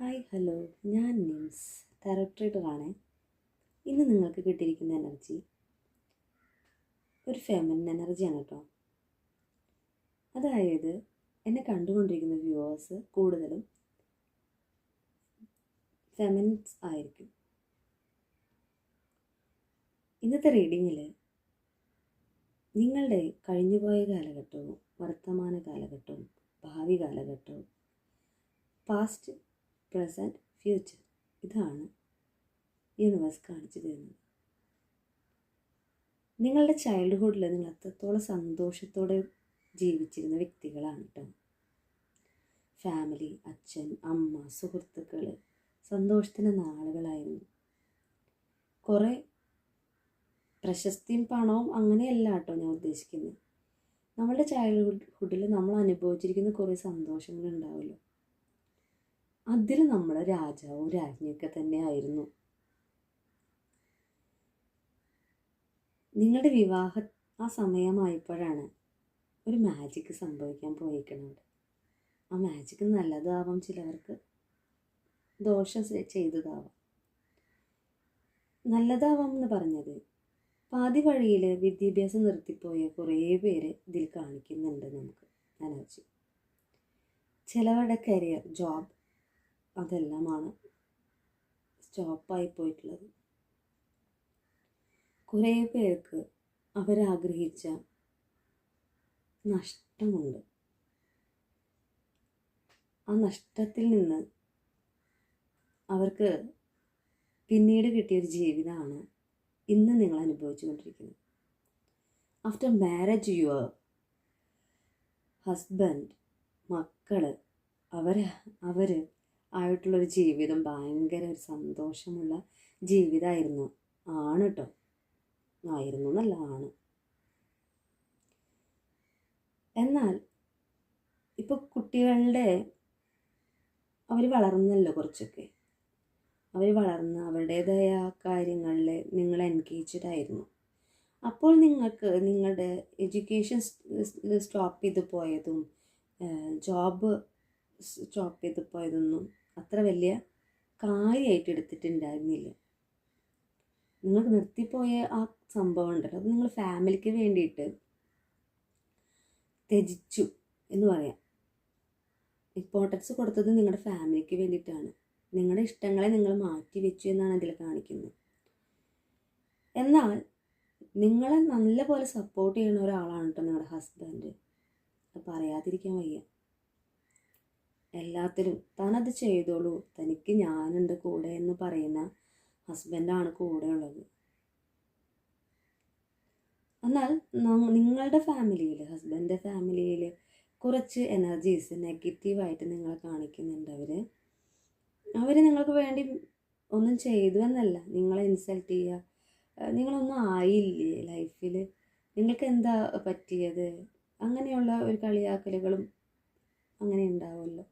Hi hello. ഞാൻ നിംസ് ടെറട്രീഡറാണ് ഇന്ന് നിങ്ങൾക്ക് കിട്ടിയിരിക്കുന്ന എനർജി ഒരു ഫെമിനിൻ എനർജിയാണ് കേട്ടോ അതായത് എന്നെ കണ്ടുകൊണ്ടിരിക്കുന്ന വ്യൂവേഴ്സ് കൂടുതലും ഫെമിനിൻസ് ആയിരിക്കും. ഇന്നത്തെ റീഡിങ്ങിൽ നിങ്ങളുടെ കഴിഞ്ഞുപോയ കാലഘട്ടവും വർത്തമാന കാലഘട്ടവും ഭാവി കാലഘട്ടവും പാസ്റ്റ് പ്രസന്റ് ഫ്യൂച്ചർ. ഇതാണ് യൂണിവേഴ്സ് കാണിച്ചു തരുന്നത്. നിങ്ങളുടെ ചൈൽഡ്ഹുഡിൽ നിങ്ങൾ അത്രത്തോളം സന്തോഷത്തോടെ ജീവിച്ചിരുന്ന വ്യക്തികളാണ് കേട്ടോ ഫാമിലി അച്ഛൻ അമ്മ സുഹൃത്തുക്കൾ സന്തോഷത്തിന്റെ നാളുകളായിരുന്നു. കുറേ പ്രശസ്തിയും പണവും അങ്ങനെയല്ല കേട്ടോ ഞാൻ ഉദ്ദേശിക്കുന്നത് നമ്മളുടെ ചൈൽഡ്ഹുഡിൽ നമ്മൾ അനുഭവിച്ചിരിക്കുന്ന കുറേ സന്തോഷങ്ങൾ ഉണ്ടാവുമല്ലോ അതിൽ നമ്മൾ രാജാവും രാജ്ഞിയൊക്കെ തന്നെ ആയിരുന്നു നിങ്ങളുടെ വിവാഹ ആ സമയമായപ്പോഴാണ് ഒരു മാജിക്ക് സംഭവിക്കാൻ പോയിരിക്കുന്നത് ആ മാജിക്ക് നല്ലതാവാം ചിലവർക്ക്. ദോഷം ചെയ്തതാവാം. നല്ലതാവാം എന്ന് പറഞ്ഞത് പാതി വഴിയിൽ വിദ്യാഭ്യാസം നിർത്തിപ്പോയ കുറേ പേര് ഇതിൽ കാണിക്കുന്നുണ്ട് നമുക്ക്. അനർജി ചിലവരുടെ കരിയർ ജോബ് അതെല്ലാമാണ് സ്റ്റോപ്പായി പോയിട്ടുള്ളത് കുറേ പേർക്ക് അവരാഗ്രഹിച്ച നഷ്ടമുണ്ട്. ആ നഷ്ടത്തിൽ നിന്ന് അവർക്ക് പിന്നീട് കിട്ടിയൊരു ജീവിതമാണ് ഇന്ന് നിങ്ങൾ അനുഭവിച്ചു കൊണ്ടിരിക്കുന്നത് ആഫ്റ്റർ മാരേജ് യുവർ ഹസ്ബൻഡ് മക്കൾ അവർ അവർ ആയിട്ടുള്ളൊരു ജീവിതം ഭയങ്കര ഒരു സന്തോഷമുള്ള ജീവിതമായിരുന്നു ആണ് കേട്ടോ ആയിരുന്നു എന്നല്ല ആണ്. എന്നാൽ ഇപ്പോൾ കുട്ടികളുടെ അവർ വളർന്നല്ലോ കുറച്ചൊക്കെ. അവർ വളർന്ന് അവരുടേതായ കാര്യങ്ങളിൽ നിങ്ങൾ എൻഗേജ്ഡ് ആയിരുന്നു. അപ്പോൾ നിങ്ങൾക്ക് നിങ്ങളുടെ എഡ്യൂക്കേഷൻ സ്റ്റോപ്പ് ചെയ്ത് പോയതും ജോബ് സ്റ്റോപ്പ് ചെയ്ത് പോയതൊന്നും അത്ര വലിയ കാര്യമായിട്ട് എടുത്തിട്ടുണ്ടായിരുന്നില്ല നിങ്ങൾ നിർത്തിപ്പോയ ആ സംഭവം ഉണ്ടല്ലോ. അത് നിങ്ങൾ ഫാമിലിക്ക് വേണ്ടിയിട്ട് ത്യജിച്ചു എന്ന് പറയാം. ഇമ്പോർട്ടൻസ് കൊടുത്തത് നിങ്ങളുടെ ഫാമിലിക്ക് വേണ്ടിയിട്ടാണ്. നിങ്ങളുടെ ഇഷ്ടങ്ങളെ നിങ്ങൾ മാറ്റി വെച്ചു എന്നാണ് അതിൽ കാണിക്കുന്നത്. എന്നാൽ നിങ്ങളെ നല്ലപോലെ സപ്പോർട്ട് ചെയ്യുന്ന ഒരാളാണ് കേട്ടോ നിങ്ങളുടെ ഹസ്ബൻഡ് പറയാതിരിക്കാൻ വയ്യ. എല്ലാത്തിലും താനത് ചെയ്തോളൂ. തനിക്ക് ഞാനുണ്ട് കൂടെ എന്ന് പറയുന്ന ഹസ്ബൻഡാണ് കൂടെ ഉള്ളത്. എന്നാൽ നിങ്ങളുടെ ഫാമിലിയിൽ ഹസ്ബൻഡിന്റെ ഫാമിലിയിൽ കുറച്ച് എനർജീസ് നെഗറ്റീവായിട്ട് നിങ്ങളെ കാണിക്കുന്നുണ്ട് അവർ അവർ നിങ്ങൾക്ക് വേണ്ടി ഒന്നും ചെയ്തു എന്നല്ല. നിങ്ങളെ ഇൻസൾട്ട് ചെയ്യുക. നിങ്ങളൊന്നും ആയില്ലേ ലൈഫിൽ? നിങ്ങൾക്ക് എന്താ പറ്റിയത്? അങ്ങനെയുള്ള ഒരു കളിയാക്കലുകളും അങ്ങനെ ഉണ്ടാവുമല്ലോ.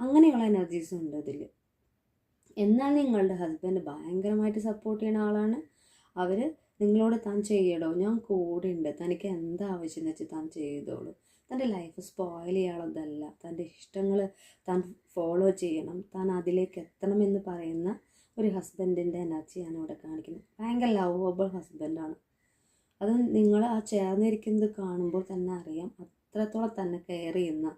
അങ്ങനെയുള്ള എനർജീസ് ഉണ്ട് അതിൽ എന്നാൽ നിങ്ങളുടെ ഹസ്ബൻഡ് ഭയങ്കരമായിട്ട് സപ്പോർട്ട് ചെയ്യുന്ന ആളാണ്. അവർ നിങ്ങളോട് താൻ ചെയ്യടോ ഞാൻ കൂടെ ഉണ്ട്. തനിക്ക് എന്താ ആവശ്യം എന്ന് വെച്ചാൽ താൻ ചെയ്തോളൂ. തന്റെ ലൈഫ് സ്പോയിൽ ചെയ്യാനുള്ളതല്ല തന്റെ ഇഷ്ടങ്ങൾ താൻ ഫോളോ ചെയ്യണം. താൻ അതിലേക്ക് എത്തണമെന്ന് പറയുന്ന ഒരു ഹസ്ബൻഡിന്റെ എനർജിയാണ് ഇവിടെ കാണിക്കുന്നത്. ഭയങ്കര ലവബിൾ ഹസ്ബൻഡാണ് അത് നിങ്ങൾ ആ ചേർന്നിരിക്കുന്നത് കാണുമ്പോൾ തന്നെ അറിയാം. അത്രത്തോളം തന്നെ കെയർ ചെയ്യുന്ന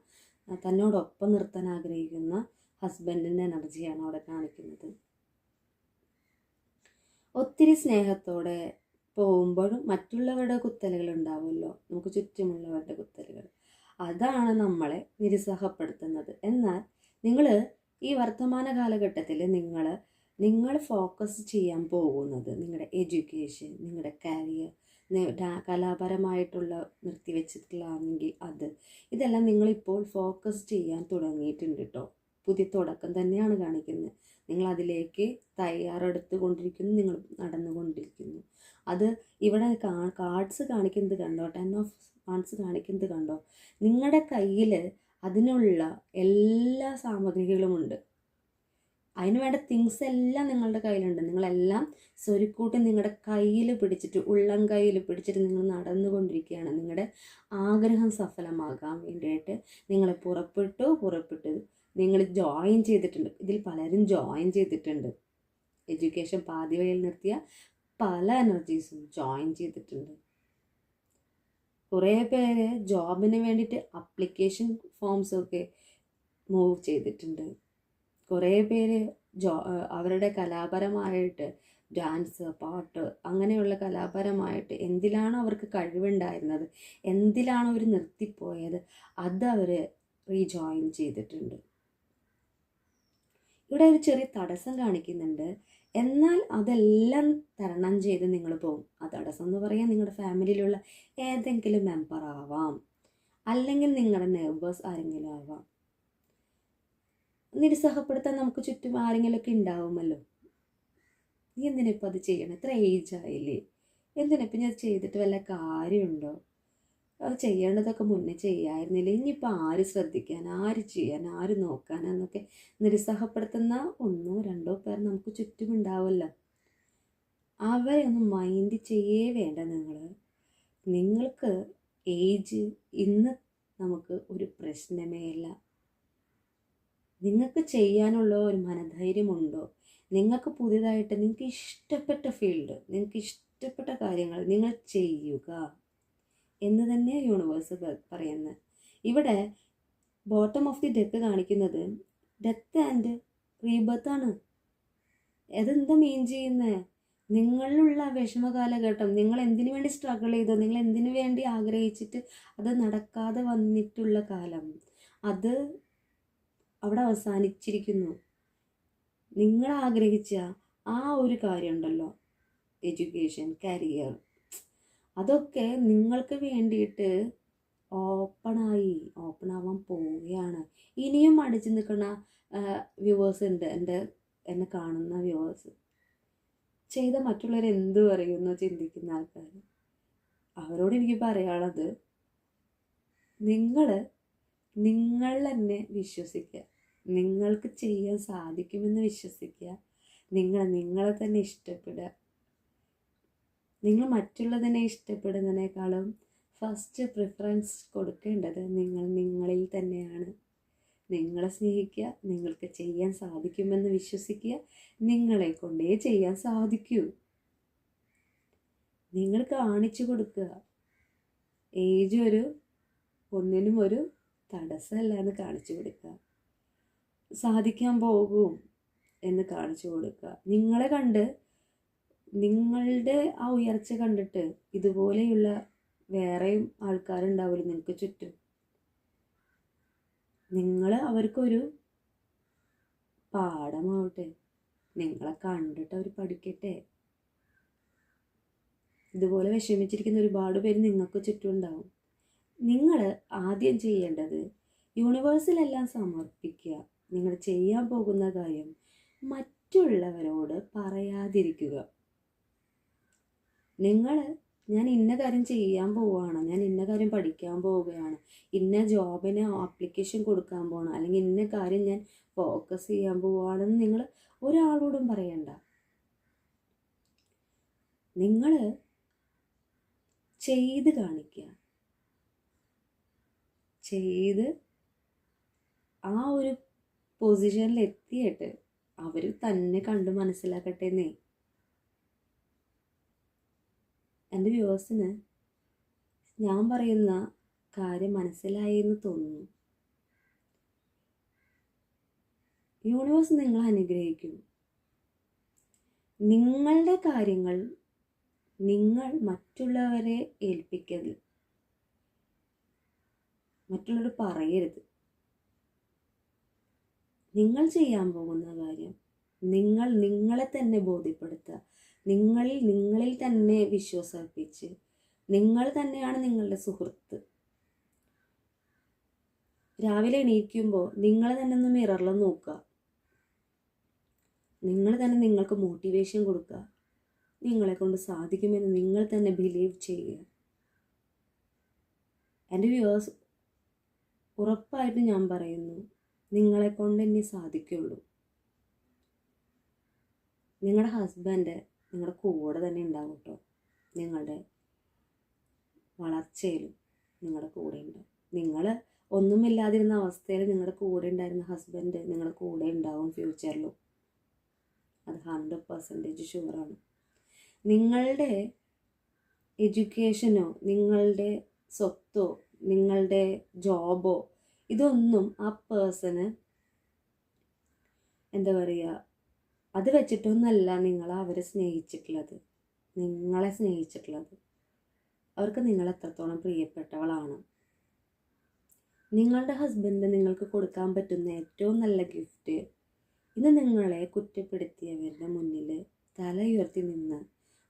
തന്നോടൊപ്പം നിർത്താൻ ആഗ്രഹിക്കുന്ന ഹസ്ബൻഡിന്റെ എനർജിയാണ് അവിടെ കാണിക്കുന്നത്. ഒത്തിരി സ്നേഹത്തോടെ പോകുമ്പോഴും മറ്റുള്ളവരുടെ കുത്തലുകൾ ഉണ്ടാവുമല്ലോ? നമുക്ക് ചുറ്റുമുള്ളവരുടെ കുത്തലുകൾ. അതാണ് നമ്മളെ നിരുത്സാഹപ്പെടുത്തുന്നത്. എന്നാൽ നിങ്ങൾ ഈ വർത്തമാന കാലഘട്ടത്തിൽ നിങ്ങൾ നിങ്ങൾ ഫോക്കസ് ചെയ്യാൻ പോകുന്നത് നിങ്ങളുടെ എഡ്യൂക്കേഷൻ നിങ്ങളുടെ കരിയർ കലാപരമായിട്ടുള്ള നിർത്തിവെച്ചിട്ടുള്ളതാണെങ്കിൽ അത്. ഇതെല്ലാം നിങ്ങളിപ്പോൾ ഫോക്കസ് ചെയ്യാൻ തുടങ്ങിയിട്ടുണ്ട് കേട്ടോ പുതിയ തുടക്കം തന്നെയാണ് കാണിക്കുന്നത്. നിങ്ങൾ അതിലേക്ക് തയ്യാറെടുത്ത് കൊണ്ടിരിക്കുന്നു നിങ്ങൾ നടന്നുകൊണ്ടിരിക്കുന്നു. അത് ഇവിടെ കാർഡ്സ് കാണിക്കുന്നത് കണ്ടോ? ടെൻ ഓഫ് കാർഡ്സ് കാണിക്കുന്നത് കണ്ടോ? നിങ്ങളുടെ കയ്യിൽ അതിനുള്ള എല്ലാ സാമഗ്രികളുമുണ്ട് അതിന് വേണ്ട തിങ്സ് എല്ലാം നിങ്ങളുടെ കയ്യിലുണ്ട്. നിങ്ങളെല്ലാം സ്വരുക്കൂട്ടി നിങ്ങളുടെ കയ്യിൽ പിടിച്ചിട്ട് ഉള്ളം കയ്യിൽ പിടിച്ചിട്ട് നിങ്ങൾ നടന്നുകൊണ്ടിരിക്കുകയാണ്. നിങ്ങളുടെ ആഗ്രഹം സഫലമാകാൻ വേണ്ടിയിട്ട് നിങ്ങൾ പുറപ്പെട്ടു പുറപ്പെട്ടു. നിങ്ങൾ ജോയിൻ ചെയ്തിട്ടുണ്ട്. ഇതിൽ പലരും ജോയിൻ ചെയ്തിട്ടുണ്ട്. എഡ്യൂക്കേഷൻ പാതി വഴിയിൽ നിർത്തിയ പല എനർജീസും ജോയിൻ ചെയ്തിട്ടുണ്ട്. കുറേ പേര് ജോബിന് വേണ്ടിയിട്ട് അപ്ലിക്കേഷൻ ഫോംസൊക്കെ മൂവ് ചെയ്തിട്ടുണ്ട്. കുറേ പേര് ജോ അവരുടെ കലാപരമായിട്ട് ഡാൻസ് പാട്ട് അങ്ങനെയുള്ള കലാപരമായിട്ട് എന്തിലാണ് അവർക്ക് കഴിവുണ്ടായിരുന്നത്? എന്തിലാണ് അവർ നിർത്തിപ്പോയത്? അത് അവർ റീജോയിൻ ചെയ്തിട്ടുണ്ട്. ഇവിടെ ഒരു ചെറിയ തടസ്സം കാണിക്കുന്നുണ്ട്. എന്നാൽ അതെല്ലാം തരണം ചെയ്ത് നിങ്ങൾ പോകും. ആ തടസ്സം എന്ന് പറയാൻ നിങ്ങളുടെ ഫാമിലിയിലുള്ള ഏതെങ്കിലും മെമ്പർ ആവാം. അല്ലെങ്കിൽ നിങ്ങളുടെ നെർവേഴ്സ് ആരെങ്കിലും ആവാം. നിരുത്സാഹപ്പെടുത്താൻ നമുക്ക് ചുറ്റും ആരെങ്കിലുമൊക്കെ ഉണ്ടാവുമല്ലോ? നീ എന്തിനിപ്പോൾ അത് ചെയ്യണം? എത്ര ഏജ് ആയില്ലേ? ഇപ്പം ഞാൻ ചെയ്തിട്ട് വല്ല കാര്യമുണ്ടോ? അത് ചെയ്യേണ്ടതൊക്കെ മുന്നേ ചെയ്യായിരുന്നില്ലേ? ഇനിയിപ്പോൾ ആര് ശ്രദ്ധിക്കാൻ ആര് ചെയ്യാൻ ആര് നോക്കാനെന്നൊക്കെ നിരുത്സാഹപ്പെടുത്തുന്ന ഒന്നോ രണ്ടോ പേർ നമുക്ക് ചുറ്റും ഉണ്ടാവുമല്ലോ. അവരെ ഒന്ന് മൈൻഡ് ചെയ്യേ വേണ്ട നിങ്ങൾ നിങ്ങൾക്ക് ഏജ് ഇന്ന് നമുക്ക് ഒരു പ്രശ്നമേ അല്ല നിങ്ങൾക്ക് ചെയ്യാനുള്ള ഒരു മനധൈര്യമുണ്ടോ? നിങ്ങൾക്ക് പുതിയതായിട്ട് നിങ്ങൾക്ക് ഇഷ്ടപ്പെട്ട ഫീൽഡ് നിങ്ങൾക്ക് ഇഷ്ടപ്പെട്ട കാര്യങ്ങൾ നിങ്ങൾ ചെയ്യുക എന്ന് തന്നെ യൂണിവേഴ്സ് പറയുന്നത് ഇവിടെ ബോട്ടം ഓഫ് ദി ഡെത്ത് കാണിക്കുന്നത് ഡെത്ത് ആൻഡ് റീബർത്ത് ആണ്. അതെന്താ മീൻ ചെയ്യുന്നത് നിങ്ങളിലുള്ള വിഷമ കാലഘട്ടം നിങ്ങൾ എന്തിനു വേണ്ടി സ്ട്രഗിൾ ചെയ്തോ നിങ്ങൾ എന്തിനു വേണ്ടി ആഗ്രഹിച്ചിട്ട് അത് നടക്കാതെ വന്നിട്ടുള്ള കാലം അത് അവിടെ അവസാനിച്ചിരിക്കുന്നു. നിങ്ങൾ ആഗ്രഹിച്ച ആ ഒരു കാര്യമുണ്ടല്ലോ. എഡ്യൂക്കേഷൻ കരിയർ അതൊക്കെ നിങ്ങൾക്ക് വേണ്ടിയിട്ട് ഓപ്പണായി ഓപ്പൺ ആവാൻ പോവുകയാണ്. ഇനിയും അടിച്ചു നിൽക്കുന്ന വ്യൂവേഴ്സ് ഉണ്ട് എന്റെ എന്നെ കാണുന്ന വ്യൂവേഴ്സ് ചെയ്ത മറ്റുള്ളവർ എന്ത് പറയുമെന്നോ ചിന്തിക്കുന്ന ആൾക്കാർ അവരോട് എനിക്ക് പറയാനുള്ളത് നിങ്ങൾ നിങ്ങൾ തന്നെ വിശ്വസിക്കുക. നിങ്ങൾക്ക് ചെയ്യാൻ സാധിക്കുമെന്ന് വിശ്വസിക്കുക. നിങ്ങൾ നിങ്ങളെ തന്നെ ഇഷ്ടപ്പെടുക. നിങ്ങൾ മറ്റുള്ളതിനെ ഇഷ്ടപ്പെടുന്നതിനേക്കാളും ഫസ്റ്റ് പ്രിഫറൻസ് കൊടുക്കേണ്ടത് നിങ്ങൾ നിങ്ങളിൽ തന്നെയാണ്. നിങ്ങളെ സ്നേഹിക്കുക നിങ്ങൾക്ക് ചെയ്യാൻ സാധിക്കുമെന്ന് വിശ്വസിക്കുക നിങ്ങളെ കൊണ്ടേ ചെയ്യാൻ സാധിക്കൂ. നിങ്ങൾ കാണിച്ചു കൊടുക്കുക. ഏജ് ഒരു ഒന്നിനും ഒരു തടസ്സമല്ല എന്ന് കാണിച്ചു കൊടുക്കുക. സാധിക്കാൻ പോകും എന്ന് കാണിച്ചു കൊടുക്കുക. നിങ്ങളെ കണ്ട് നിങ്ങളുടെ ആ ഉയർച്ച കണ്ടിട്ട് ഇതുപോലെയുള്ള വേറെയും ആൾക്കാരുണ്ടാവില്ല നിങ്ങൾക്ക് ചുറ്റും? നിങ്ങൾ അവർക്കൊരു പാഠമാവട്ടെ. നിങ്ങളെ കണ്ടിട്ട് അവർ പഠിക്കട്ടെ. ഇതുപോലെ വിഷമിച്ചിരിക്കുന്ന ഒരുപാട് പേര് നിങ്ങൾക്ക് ചുറ്റും ഉണ്ടാവും നിങ്ങൾ ആദ്യം ചെയ്യേണ്ടത് യൂണിവേഴ്സിലെല്ലാം സമർപ്പിക്കുക. നിങ്ങൾ ചെയ്യാൻ പോകുന്ന കാര്യം മറ്റുള്ളവരോട് പറയാതിരിക്കുക. നിങ്ങൾ ഞാൻ ഇന്ന കാര്യം ചെയ്യാൻ പോവുകയാണ് ഞാൻ ഇന്ന കാര്യം പഠിക്കാൻ പോവുകയാണ് ഇന്ന ജോബിന് ആപ്ലിക്കേഷൻ കൊടുക്കാൻ പോകണം അല്ലെങ്കിൽ ഇന്ന കാര്യം ഞാൻ ഫോക്കസ് ചെയ്യാൻ പോവുകയാണെന്ന് നിങ്ങൾ ഒരാളോടും പറയണ്ട. നിങ്ങൾ ചെയ്ത് കാണിക്കുക. ചെയ്ത് ആ ഒരു പൊസിഷനിൽ എത്തിയിട്ട് അവർ തന്നെ കണ്ട് മനസ്സിലാക്കട്ടെ എന്നേ എന്റെ വ്യൂവേഴ്സിന് ഞാൻ പറയുന്ന കാര്യം മനസ്സിലായി എന്ന് തോന്നുന്നു. യൂണിവേഴ്സ് നിങ്ങളെ അനുഗ്രഹിക്കും. നിങ്ങളുടെ കാര്യങ്ങൾ നിങ്ങൾ മറ്റുള്ളവരെ ഏൽപ്പിക്കരുത് മറ്റുള്ളവർ പറയരുത്. നിങ്ങൾ ചെയ്യാൻ പോകുന്ന കാര്യം നിങ്ങൾ നിങ്ങളെ തന്നെ ബോധ്യപ്പെടുത്തുക. നിങ്ങളിൽ നിങ്ങളിൽ തന്നെ വിശ്വാസർപ്പിച്ച് നിങ്ങൾ തന്നെയാണ് നിങ്ങളുടെ സുഹൃത്ത്. രാവിലെ എണീക്കുമ്പോൾ നിങ്ങൾ തന്നെ ഒന്ന് മിററിൽ നോക്കുക. നിങ്ങൾ തന്നെ നിങ്ങൾക്ക് മോട്ടിവേഷൻ കൊടുക്കുക. നിങ്ങളെ കൊണ്ട് സാധിക്കുമെന്ന് നിങ്ങൾ തന്നെ ബിലീവ് ചെയ്യുക. എന്റെ വ്യൂവേഴ്സ് ഉറപ്പായിട്ട് ഞാൻ പറയുന്നു നിങ്ങളെ കൊണ്ട് ഇനി സാധിക്കുള്ളൂ. നിങ്ങളുടെ ഹസ്ബൻഡ് നിങ്ങളുടെ കൂടെ തന്നെ ഉണ്ടാവും കേട്ടോ നിങ്ങളുടെ വളർച്ചയിലും നിങ്ങളുടെ കൂടെ ഉണ്ടാവും നിങ്ങൾ ഒന്നുമില്ലാതിരുന്ന അവസ്ഥയിൽ നിങ്ങളുടെ കൂടെ ഉണ്ടായിരുന്ന ഹസ്ബൻഡ് നിങ്ങളുടെ കൂടെ ഉണ്ടാവും ഫ്യൂച്ചറിലും അത് ഹൺഡ്രഡ് പെർസെന്റേജ് ഷുവറാണ് നിങ്ങളുടെ എഡ്യൂക്കേഷനോ നിങ്ങളുടെ സ്വത്തോ നിങ്ങളുടെ ജോബോ ഇതൊന്നും ആ പേഴ്സണ് എന്താ പറയുക അത് വെച്ചിട്ടൊന്നല്ല നിങ്ങൾ അവരെ സ്നേഹിച്ചിട്ടുള്ളത്. നിങ്ങളെ സ്നേഹിച്ചിട്ടുള്ളത്. അവർക്ക് നിങ്ങൾ എത്രത്തോളം പ്രിയപ്പെട്ടവളാണ്. നിങ്ങളുടെ ഹസ്ബൻഡ് നിങ്ങൾക്ക് കൊടുക്കാൻ പറ്റുന്ന ഏറ്റവും നല്ല ഗിഫ്റ്റ് ഇന്ന് നിങ്ങളെ കുറ്റപ്പെടുത്തിയവരുടെ മുന്നിൽ തല ഉയർത്തി നിന്ന്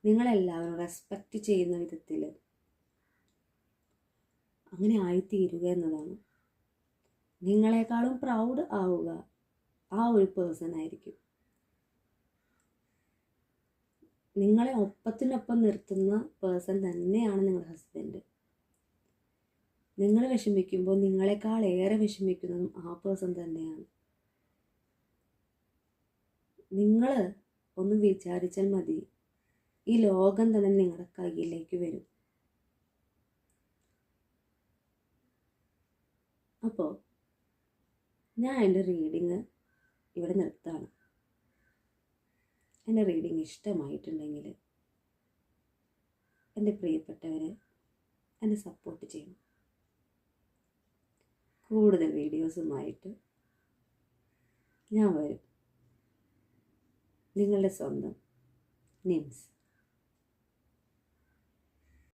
നിങ്ങളെല്ലാവരും റെസ്പെക്റ്റ് ചെയ്യുന്ന വിധത്തിൽ അങ്ങനെ ആയിത്തീരുക എന്നതാണ്. നിങ്ങളെക്കാളും പ്രൗഡ് ആവുക ആ ഒരു പേഴ്സൺ ആയിരിക്കും. നിങ്ങളെ ഒപ്പത്തിനൊപ്പം നിർത്തുന്ന പേഴ്സൺ തന്നെയാണ് നിങ്ങളുടെ ഹസ്ബൻഡ് നിങ്ങൾ വിഷമിക്കുമ്പോൾ നിങ്ങളെക്കാൾ ഏറെ വിഷമിക്കുന്നതും ആ പേഴ്സൺ തന്നെയാണ്. നിങ്ങൾ ഒന്ന് വിചാരിച്ചാൽ മതി ഈ ലോകം തന്നെ നിങ്ങളുടെ കയ്യിലേക്ക് വരും. അപ്പോൾ ഞാൻ എന്റെ റീഡിങ് ഇവിടെ നിർത്താണ് എന്റെ റീഡിങ് ഇഷ്ടമായിട്ടുണ്ടെങ്കിൽ എന്റെ പ്രിയപ്പെട്ടവരെ എന്നെ സപ്പോർട്ട് ചെയ്യണം. കൂടുതൽ വീഡിയോസുമായിട്ട് ഞാൻ വരും. നിങ്ങളുടെ സ്വന്തം നിംസ്.